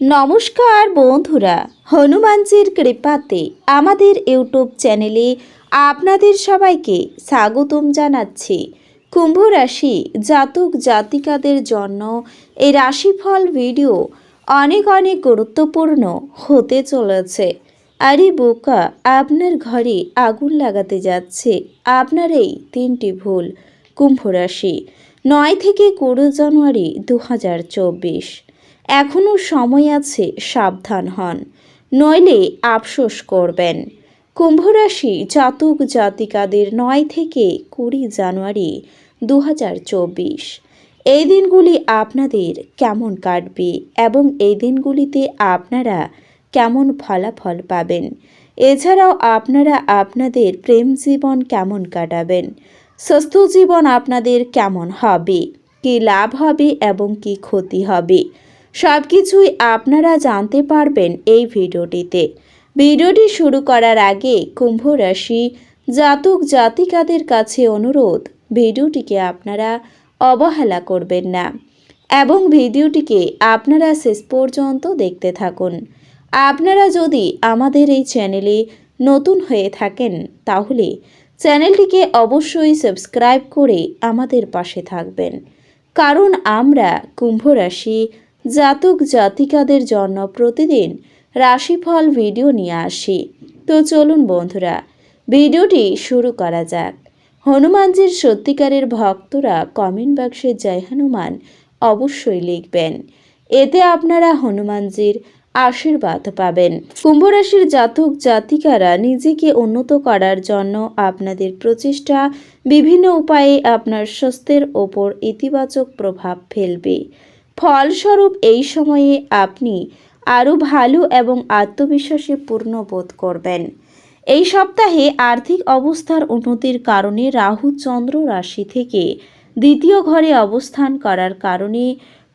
নমস্কার বন্ধুরা, হনুমানজির কৃপাতে আমাদের ইউটিউব চ্যানেলে আপনাদের সবাইকে স্বাগতম জানাচ্ছি। কুম্ভ রাশি জাতক জাতিকাদের জন্য এই রাশিফল ভিডিও অনেক অনেক গুরুত্বপূর্ণ হতে চলেছে। আরে বোকা, আপনার ঘরে আগুন লাগাতে যাচ্ছে, আপনার এই তিনটি ভুল। কুম্ভ রাশি নয় থেকে কুড়ি জানুয়ারি দু হাজার চব্বিশ। এখনও সময় আছে সাবধান হন। নইলে আফসোস করবেন। কুম্ভরাশি জাতক জাতিকাদের নয় থেকে কুড়ি জানুয়ারি দু হাজার চব্বিশ। এই দিনগুলি আপনাদের কেমন কাটবে এবং এই দিনগুলিতে আপনারা কেমন ফলাফল পাবেন? এছাড়াও আপনারা আপনাদের প্রেম জীবন কেমন কাটাবেন? সুস্থ জীবন আপনাদের কেমন হবে? কি লাভ হবে এবং কি ক্ষতি হবে? সব কিছুই আপনারা জানতে পারবেন এই ভিডিওটিতে। ভিডিওটি শুরু করার আগে কুম্ভ রাশি জাতক জাতিকাদের কাছে অনুরোধ, ভিডিওটিকে আপনারা অবহেলা করবেন না এবং ভিডিওটিকে আপনারা শেষ পর্যন্ত দেখতে থাকুন। আপনারা যদি আমাদের এই চ্যানেলে নতুন হয়ে থাকেন, তাহলে চ্যানেলটিকে অবশ্যই সাবস্ক্রাইব করে আমাদের পাশে থাকবেন। কারণ আমরা কুম্ভ রাশি জাতক জাতিকাদের জন্য প্রতিদিন রাশিফল ভিডিও নিয়ে আসি। তো চলুন বন্ধুরা, ভিডিওটি শুরু করা যাক। হনুমানজির সত্যিকারের ভক্তরা কমেন্ট বক্সে জয় হনুমান অবশ্যই লিখবেন। এতে আপনারা হনুমানজির আশীর্বাদ পাবেন। কুম্ভ রাশির জাতক জাতিকারা নিজেকে উন্নত করার জন্য আপনাদের প্রচেষ্টা, বিভিন্ন উপায়ে আপনার স্বাস্থ্যের ওপর ইতিবাচক প্রভাব ফেলবে। ফলস্বরূপ এই সময়ে আপনি আরও ভালো এবং আত্মবিশ্বাসে পূর্ণ বোধ করবেন। এই সপ্তাহে আর্থিক অবস্থার উন্নতির কারণে রাহু চন্দ্র রাশি থেকে দ্বিতীয় ঘরে অবস্থান করার কারণে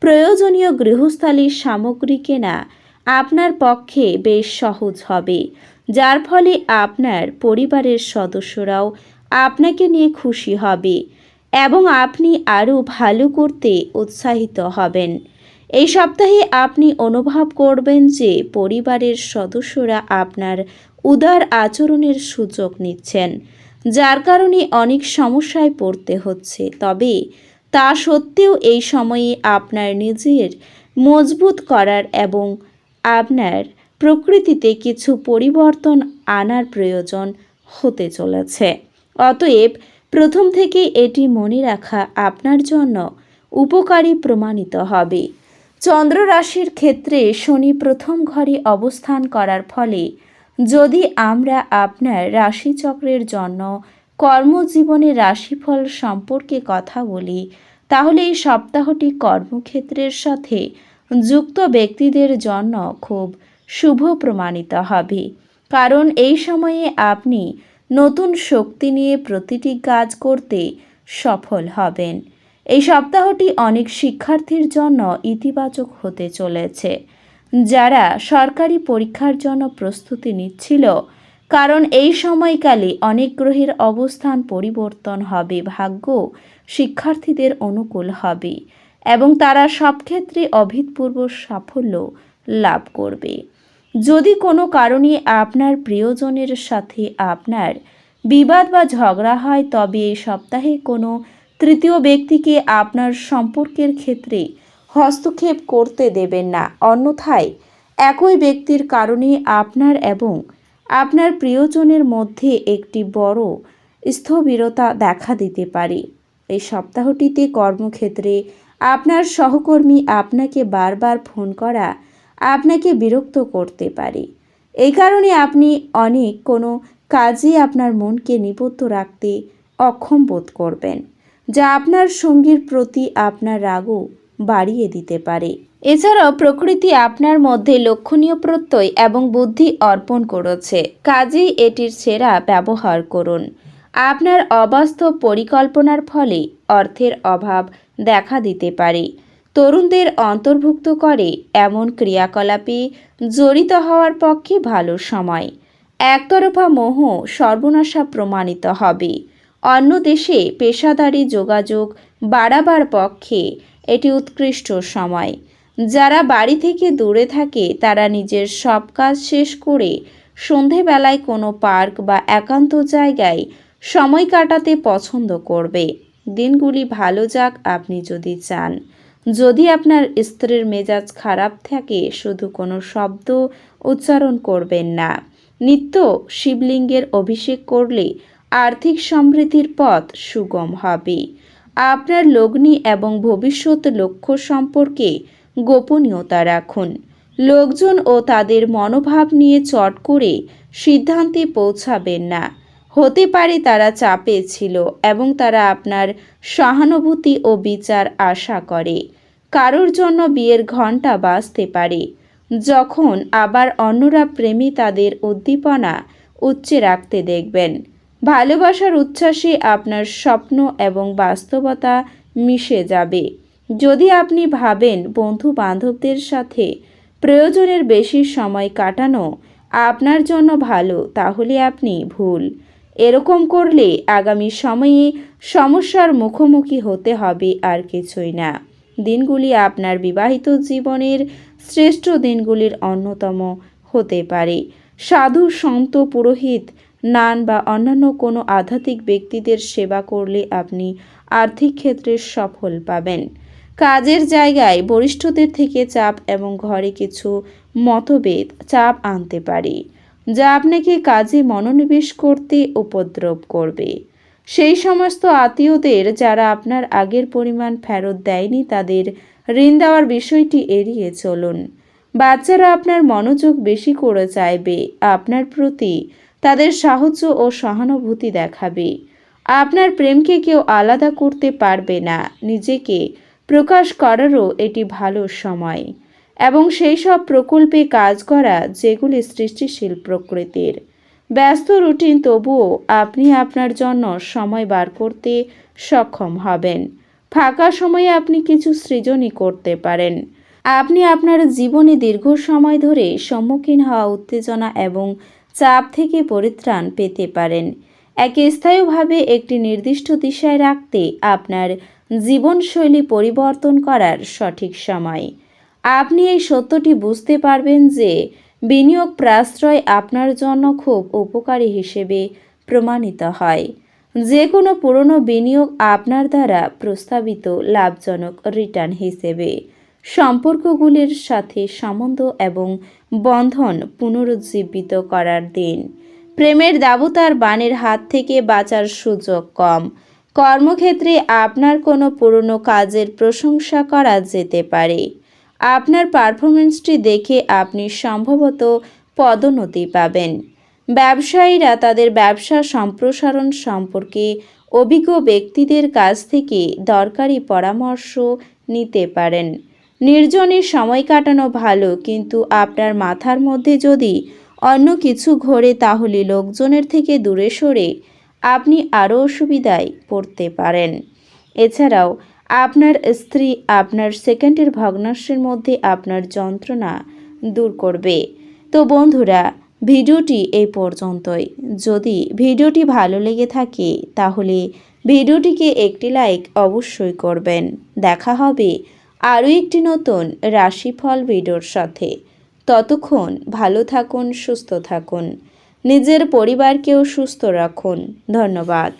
প্রয়োজনীয় গৃহস্থালির সামগ্রী কেনা আপনার পক্ষে বেশ সহজ হবে। যার ফলে আপনার পরিবারের সদস্যরাও আপনাকে নিয়ে খুশি হবে। এবং আপনি আরও ভালো করতে উৎসাহিত হবেন। এই সপ্তাহে আপনি অনুভব করবেন যে পরিবারের সদস্যরা আপনার উদার আচরণের সুযোগ নিচ্ছেন, যার কারণে অনেক সমস্যায় পড়তে হচ্ছে। তবে তা সত্ত্বেও এই সময়ে আপনার নিজের মজবুত করার এবং আপনার প্রকৃতিতে কিছু পরিবর্তন আনার প্রয়োজন হতে চলেছে। অতএব প্রথম থেকে এটি মনে রাখা আপনার জন্য উপকারী প্রমাণিত হবে। চন্দ্র রাশির ক্ষেত্রে শনি প্রথম ঘরে অবস্থান করার ফলে যদি আমরা আপনার রাশিচক্রের জন্য কর্মজীবনে রাশিফল সম্পর্কে কথা বলি, তাহলে এই সপ্তাহটি কর্মক্ষেত্রের সাথে যুক্ত ব্যক্তিদের জন্য খুব শুভ প্রমাণিত হবে। কারণ এই সময়ে আপনি নতুন শক্তি নিয়ে প্রতিটি কাজ করতে সফল হবেন। এই সপ্তাহটি অনেক শিক্ষার্থীর জন্য ইতিবাচক হতে চলেছে। যারা সরকারি পরীক্ষার জন্য প্রস্তুতি নিচ্ছিল, কারণ এই সময়কালে অনেক গ্রহের অবস্থান পরিবর্তন হবে, ভাগ্য শিক্ষার্থীদের অনুকূল হবে এবং তারা সব ক্ষেত্রে অভূতপূর্ব সাফল্য লাভ করবে। যদি কোনো কারণে আপনার প্রিয়জনের সাথে আপনার বিবাদ বা ঝগড়া হয়, তবে এই সপ্তাহে কোনো তৃতীয় ব্যক্তিকে আপনার সম্পর্কের ক্ষেত্রে হস্তক্ষেপ করতে দেবেন না। অন্যথায়, একই ব্যক্তির কারণে আপনার এবং আপনার প্রিয়জনের মধ্যে একটি বড় স্থবিরতা দেখা দিতে পারে। এই সপ্তাহটিতে কর্মক্ষেত্রে আপনার সহকর্মী আপনাকে বারবার ফোন করা আপনাকে বিরক্ত করতে পারে। এই কারণে আপনি অনেক কোনো কাজে আপনার মনকে নিবদ্ধ রাখতে অক্ষম বোধ করবেন, যা আপনার সঙ্গীর প্রতি আপনার রাগও বাড়িয়ে দিতে পারে। এছাড়াও প্রকৃতি আপনার মধ্যে লক্ষণীয় প্রত্যয় এবং বুদ্ধি অর্পণ করেছে। কাজেই এটির সেরা ব্যবহার করুন। আপনার অবাস্তব পরিকল্পনার ফলে অর্থের অভাব দেখা দিতে পারে। তরুণদের অন্তর্ভুক্ত করে এমন ক্রিয়াকলাপে জড়িত হওয়ার পক্ষে ভালো সময়। একতরফা মোহ সর্বনাশা প্রমাণিত হবে। অন্য দেশে পেশাদারি যোগাযোগ বাড়াবার পক্ষে এটি উৎকৃষ্ট সময়। যারা বাড়ি থেকে দূরে থাকে, তারা নিজের সব কাজ শেষ করে সন্ধেবেলায় কোনো পার্ক বা একান্ত জায়গায় সময় কাটাতে পছন্দ করবে। দিনগুলি ভালো যাক, আপনি যদি চান। যদি আপনার স্ত্রীর মেজাজ খারাপ থাকে, শুধু কোনো শব্দ উচ্চারণ করবেন না। নিত্য শিবলিঙ্গের অভিষেক করলে আর্থিক সমৃদ্ধির পথ সুগম হবে। আপনার লগ্নি এবং ভবিষ্যৎ লক্ষ্য সম্পর্কে গোপনীয়তা রাখুন। লোকজন ও তাদের মনোভাব নিয়ে চট করে সিদ্ধান্তে পৌঁছাবেন না। হতে পারে তারা চাপে ছিল এবং তারা আপনার সহানুভূতি ও বিচার আশা করে। কারোর জন্য বিয়ের ঘণ্টা বাজতে পারে। যখন আবার অন্যরা প্রেমী তাদের উদ্দীপনা উচ্চে রাখতে দেখবেন। ভালোবাসার উচ্ছ্বাসে আপনার স্বপ্ন এবং বাস্তবতা মিশে যাবে। যদি আপনি ভাবেন বন্ধু বান্ধবদের সাথে প্রয়োজনের বেশি সময় কাটানো আপনার জন্য ভালো, তাহলে আপনি ভুল। এরকম করলে আগামী সময়ে সমস্যার মুখোমুখি হতে হবে আর কিছুই না। দিনগুলি আপনার বিবাহিত জীবনের শ্রেষ্ঠ দিনগুলির অন্যতম হতে পারে। সাধু, সন্ত, পুরোহিত, নান বা অন্যান্য কোনো আধ্যাত্মিক ব্যক্তিদের সেবা করলে আপনি আর্থিক ক্ষেত্রে সফল পাবেন। কাজের জায়গায় বরিষ্ঠদের থেকে চাপ এবং ঘরে কিছু মতভেদ, চাপ আনতে পারে। যা আপনাকে কাজে মনোনিবেশ করতে উপদ্রব করবে। সেই সমস্ত আত্মীয়দের যারা আপনার আগের পরিমাণ ফেরত দেয়নি, তাদের ঋণ দেওয়ার বিষয়টি এড়িয়ে চলুন। বাচ্চারা আপনার মনোযোগ বেশি করে চাইবে, আপনার প্রতি তাদের সাহায্য ও সহানুভূতি দেখাবে। আপনার প্রেমকে কেউ আলাদা করতে পারবে না, নিজেকে প্রকাশ করারও এটি ভালো সময়। এবং সেই সব প্রকল্পে কাজ করা যেগুলি সৃষ্টিশীল প্রকৃতির। ব্যস্ত রুটিন তবুও আপনি আপনার জন্য সময় বার করতে সক্ষম হবেন। ফাঁকা সময়ে আপনি কিছু সৃজনই করতে পারেন। আপনি আপনার জীবনে দীর্ঘ সময় ধরে সম্মুখীন হওয়া উত্তেজনা এবং চাপ থেকে পরিত্রাণ পেতে পারেন। একে স্থায়ীভাবে একটি নির্দিষ্ট দিশায় রাখতে আপনার জীবনশৈলী পরিবর্তন করার সঠিক সময়। আপনি এই সত্যটি বুঝতে পারবেন যে বিনিয়োগ প্রাশ্রয় আপনার জন্য খুব উপকারী হিসেবে প্রমাণিত হয়। যে কোনো পুরনো বিনিয়োগ আপনার দ্বারা প্রস্তাবিত লাভজনক রিটার্ন হিসেবে। সম্পর্কগুলির সাথে সম্বন্ধ এবং বন্ধন পুনরুজ্জীবিত করার দিন। প্রেমের দাবতার বাণের হাত থেকে বাঁচার সুযোগ কম। কর্মক্ষেত্রে আপনার কোনো পুরনো কাজের প্রশংসা করা যেতে পারে। আপনার পারফরমেন্সটি দেখে আপনি সম্ভবত পদোন্নতি পাবেন। ব্যবসায়ীরা তাদের ব্যবসা সম্প্রসারণ সম্পর্কে অভিজ্ঞ ব্যক্তিদের কাছ থেকে দরকারি পরামর্শ নিতে পারেন। নির্জনে সময় কাটানো ভালো, কিন্তু আপনার মাথার মধ্যে যদি অন্য কিছু ঘোরে, তাহলে লোকজনের থেকে দূরে সরে আপনি আরও অসুবিধায় পড়তে পারেন। এছাড়াও আপনার স্ত্রী আপনার সেকেন্ডের ভগ্নাংশের মধ্যে আপনার যন্ত্রণা দূর করবে। তো বন্ধুরা, ভিডিওটি এই পর্যন্তই। যদি ভিডিওটি ভালো লেগে থাকে, তাহলে ভিডিওটিকে একটি লাইক অবশ্যই করবেন। দেখা হবে আরও একটি নতুন রাশিফল ভিডিওর সাথে। ততক্ষণ ভালো থাকুন, সুস্থ থাকুন। নিজের পরিবারকেও সুস্থ রাখুন। ধন্যবাদ।